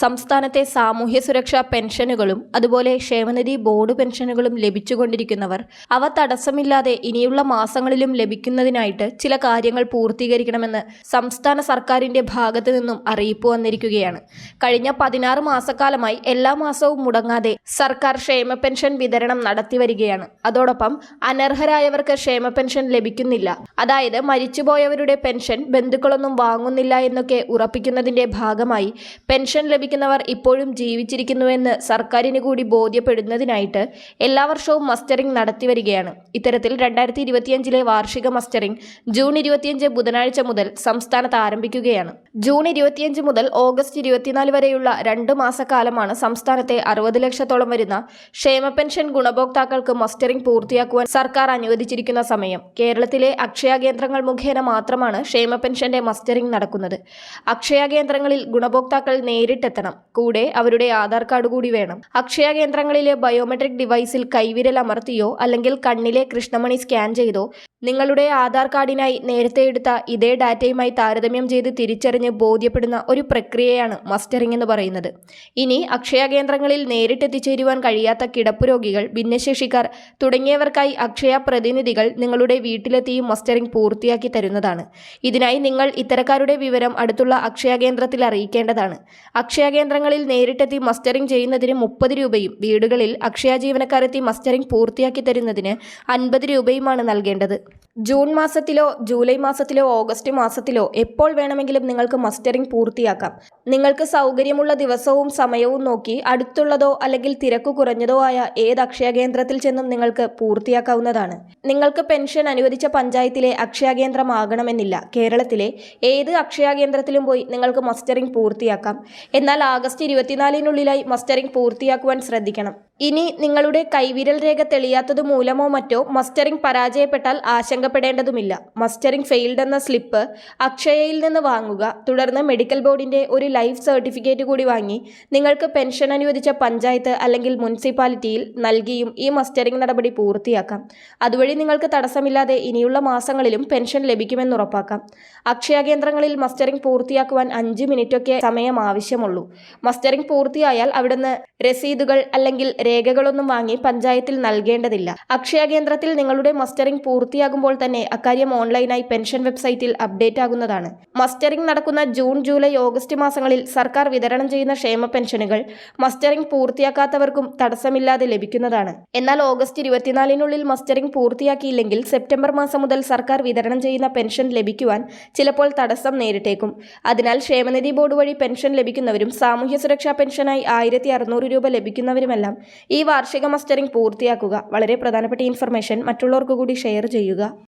സംസ്ഥാനത്തെ സാമൂഹ്യ സുരക്ഷാ പെൻഷനുകളും അതുപോലെ ക്ഷേമനിധി ബോർഡ് പെൻഷനുകളും ലഭിച്ചുകൊണ്ടിരിക്കുന്നവർ അവ തടസ്സമില്ലാതെ ഇനിയുള്ള മാസങ്ങളിലും ലഭിക്കുന്നതിനായിട്ട് ചില കാര്യങ്ങൾ പൂർത്തീകരിക്കണമെന്ന് സംസ്ഥാന സർക്കാരിന്റെ ഭാഗത്തു നിന്നും അറിയിപ്പ് വന്നിരിക്കുകയാണ്. കഴിഞ്ഞ പതിനാറ് മാസക്കാലമായി എല്ലാ മാസവും മുടങ്ങാതെ സർക്കാർ ക്ഷേമ പെൻഷൻ വിതരണം നടത്തി വരികയാണ് അതോടൊപ്പം അനർഹരായവർക്ക് ക്ഷേമ പെൻഷൻ ലഭിക്കുന്നില്ല. അതായത് മരിച്ചുപോയവരുടെ പെൻഷൻ ബന്ധുക്കളൊന്നും വാങ്ങുന്നില്ല എന്നൊക്കെ ഉറപ്പിക്കുന്നതിന്റെ ഭാഗമായി പെൻഷൻ ലഭിക്കുന്നവർ ഇപ്പോഴും ജീവിച്ചിരിക്കുന്നുവെന്ന് സർക്കാരിന് കൂടി ബോധ്യപ്പെടുന്നതിനായിട്ട് എല്ലാ വർഷവും മസ്റ്ററിംഗ് നടത്തിവരികയാണ്. ഇത്തരത്തിൽ രണ്ടായിരത്തി ഇരുപത്തിയഞ്ചിലെ വാർഷിക മസ്റ്ററിംഗ് ജൂൺ ഇരുപത്തിയഞ്ച് ബുധനാഴ്ച മുതൽ സംസ്ഥാനത്ത് ആരംഭിക്കുകയാണ്. ജൂൺ ഇരുപത്തിയഞ്ച് മുതൽ ഓഗസ്റ്റ് ഇരുപത്തിനാല് വരെയുള്ള രണ്ട് മാസക്കാലമാണ് സംസ്ഥാനത്തെ അറുപത് ലക്ഷത്തോളം വരുന്ന ക്ഷേമ പെൻഷൻ ഗുണഭോക്താക്കൾക്ക് മസ്റ്ററിംഗ് പൂർത്തിയാക്കുവാൻ സർക്കാർ അനുവദിച്ചിരിക്കുന്ന സമയം. കേരളത്തിലെ അക്ഷയ കേന്ദ്രങ്ങൾ മുഖേന മാത്രമാണ് ക്ഷേമ പെൻഷന്റെ മസ്റ്ററിംഗ് നടക്കുന്നത്. അക്ഷയ കേന്ദ്രങ്ങളിൽ ഗുണഭോക്താക്കൾ നേരിട്ടെത്തണം കൂടെ അവരുടെ ആധാർ കാർഡ് കൂടി വേണം. അക്ഷയ കേന്ദ്രങ്ങളിലെ ബയോമെട്രിക് ഡിവൈസിൽ കൈവിരൽ അമർത്തിയോ അല്ലെങ്കിൽ കണ്ണിലെ കൃഷ്ണമണി സ്കാൻ ചെയ്തോ നിങ്ങളുടെ ആധാർ കാർഡിനായി നേരത്തെ എടുത്ത ഇതേ ഡാറ്റയുമായി താരതമ്യം ചെയ്ത് തിരിച്ചറിഞ്ഞ് ബോധ്യപ്പെടുന്ന ഒരു പ്രക്രിയയാണ് മസ്റ്ററിംഗ് എന്ന് പറയുന്നത്. ഇനി അക്ഷയ കേന്ദ്രങ്ങളിൽ നേരിട്ടെത്തിച്ചേരുവാൻ കഴിയാത്ത കിടപ്പ് രോഗികൾ ഭിന്നശേഷിക്കാർ തുടങ്ങിയവർക്കായി അക്ഷയ പ്രതിനിധികൾ നിങ്ങളുടെ വീട്ടിലെത്തിയും മസ്റ്ററിംഗ് പൂർത്തിയാക്കി തരുന്നതാണ്. ഇതിനായി നിങ്ങൾ ഇത്തരക്കാരുടെ വിവരം അടുത്തുള്ള അക്ഷയ കേന്ദ്രത്തിൽ അറിയിക്കേണ്ടതാണ്. അക്ഷയ കേന്ദ്രങ്ങളിൽ നേരിട്ടെത്തി മസ്റ്ററിംഗ് ചെയ്യുന്നതിന് മുപ്പത് രൂപയും വീടുകളിൽ അക്ഷയ ജീവനക്കാരെത്തി മസ്റ്ററിംഗ് പൂർത്തിയാക്കി തരുന്നതിന് അൻപത് രൂപയുമാണ് നൽകേണ്ടത്. ജൂൺ മാസത്തിലോ ജൂലൈ മാസത്തിലോ ഓഗസ്റ്റ് മാസത്തിലോ എപ്പോൾ വേണമെങ്കിലും നിങ്ങൾക്ക് മസ്റ്ററിംഗ് പൂർത്തിയാക്കാം. നിങ്ങൾക്ക് സൗകര്യമുള്ള ദിവസവും സമയവും നോക്കി അടുത്തുള്ളതോ അല്ലെങ്കിൽ തിരക്കു കുറഞ്ഞതോ ആയ ഏത് അക്ഷയ കേന്ദ്രത്തിൽ ചെന്നും നിങ്ങൾക്ക് പൂർത്തിയാക്കാവുന്നതാണ്. നിങ്ങൾക്ക് പെൻഷൻ അനുവദിച്ച പഞ്ചായത്തിലെ അക്ഷയ കേന്ദ്രമാകണമെന്നില്ല. കേരളത്തിലെ ഏത് അക്ഷയ കേന്ദ്രത്തിലും പോയി നിങ്ങൾക്ക് മസ്റ്ററിംഗ് പൂർത്തിയാക്കാം. എന്നാൽ ആഗസ്റ്റ് ഇരുപത്തിനാലിനുള്ളിലായി മസ്റ്ററിംഗ് പൂർത്തിയാക്കുവാൻ ശ്രദ്ധിക്കണം. ഇനി നിങ്ങളുടെ കൈവിരൽ രേഖ തെളിയാത്തത് മൂലമോ മറ്റോ മസ്റ്ററിംഗ് പരാജയപ്പെട്ടാൽ ആശങ്കപ്പെടേണ്ടതുമില്ല. മസ്റ്ററിംഗ് ഫെയിൽഡ് എന്ന സ്ലിപ്പ് അക്ഷയയിൽ നിന്ന് വാങ്ങുക. തുടർന്ന് മെഡിക്കൽ ബോർഡിന്റെ ഒരു ലൈഫ് സർട്ടിഫിക്കറ്റ് കൂടി വാങ്ങി നിങ്ങൾക്ക് പെൻഷൻ അനുവദിച്ച പഞ്ചായത്ത് അല്ലെങ്കിൽ മുനിസിപ്പാലിറ്റിയിൽ നൽകിയും ഈ മസ്റ്ററിംഗ് നടപടി പൂർത്തിയാക്കാം. അതുവഴി നിങ്ങൾക്ക് തടസ്സമില്ലാതെ ഇനിയുള്ള മാസങ്ങളിലും പെൻഷൻ ലഭിക്കുമെന്ന് ഉറപ്പാക്കാം. അക്ഷയ കേന്ദ്രങ്ങളിൽ മസ്റ്ററിംഗ് പൂർത്തിയാക്കുവാൻ അഞ്ച് മിനിറ്റൊക്കെ സമയം ആവശ്യമുള്ളൂ. മസ്റ്ററിംഗ് പൂർത്തിയായാൽ അവിടുന്ന് രസീതുകൾ അല്ലെങ്കിൽ രേഖകളൊന്നും വാങ്ങി പഞ്ചായത്തിൽ നൽകേണ്ടതില്ല. അക്ഷയ കേന്ദ്രത്തിൽ നിങ്ങളുടെ മസ്റ്ററിംഗ് പൂർത്തിയാകുമ്പോൾ തന്നെ അക്കാര്യം ഓൺലൈനായി പെൻഷൻ വെബ്സൈറ്റിൽ അപ്ഡേറ്റ് ആകുന്നതാണ്. മസ്റ്ററിംഗ് നടക്കുന്ന ജൂൺ ജൂലൈ ഓഗസ്റ്റ് മാസങ്ങളിൽ സർക്കാർ വിതരണം ചെയ്യുന്ന ക്ഷേമ പെൻഷനുകൾ മസ്റ്ററിംഗ് പൂർത്തിയാക്കാത്തവർക്കും തടസ്സമില്ലാതെ ലഭിക്കുന്നതാണ്. എന്നാൽ ഓഗസ്റ്റ് ഇരുപത്തിനാലിനുള്ളിൽ മസ്റ്ററിംഗ് പൂർത്തിയാക്കിയില്ലെങ്കിൽ സെപ്റ്റംബർ മാസം മുതൽ സർക്കാർ വിതരണം ചെയ്യുന്ന പെൻഷൻ ലഭിക്കുവാൻ ചിലപ്പോൾ തടസ്സം നേരിട്ടേക്കും. അതിനാൽ ക്ഷേമനിധി ബോർഡ് വഴി പെൻഷൻ ലഭിക്കുന്നവരും സാമൂഹ്യ സുരക്ഷാ പെൻഷനായി ആയിരത്തി രൂപ ലഭിക്കുന്നവരുമെല്ലാം ഈ വാർഷിക മസ്റ്ററിംഗ് പൂർത്തിയാക്കുക. വളരെ പ്രധാനപ്പെട്ട ഇൻഫർമേഷൻ മറ്റുള്ളവർക്ക് കൂടി ഷെയർ ചെയ്യുക.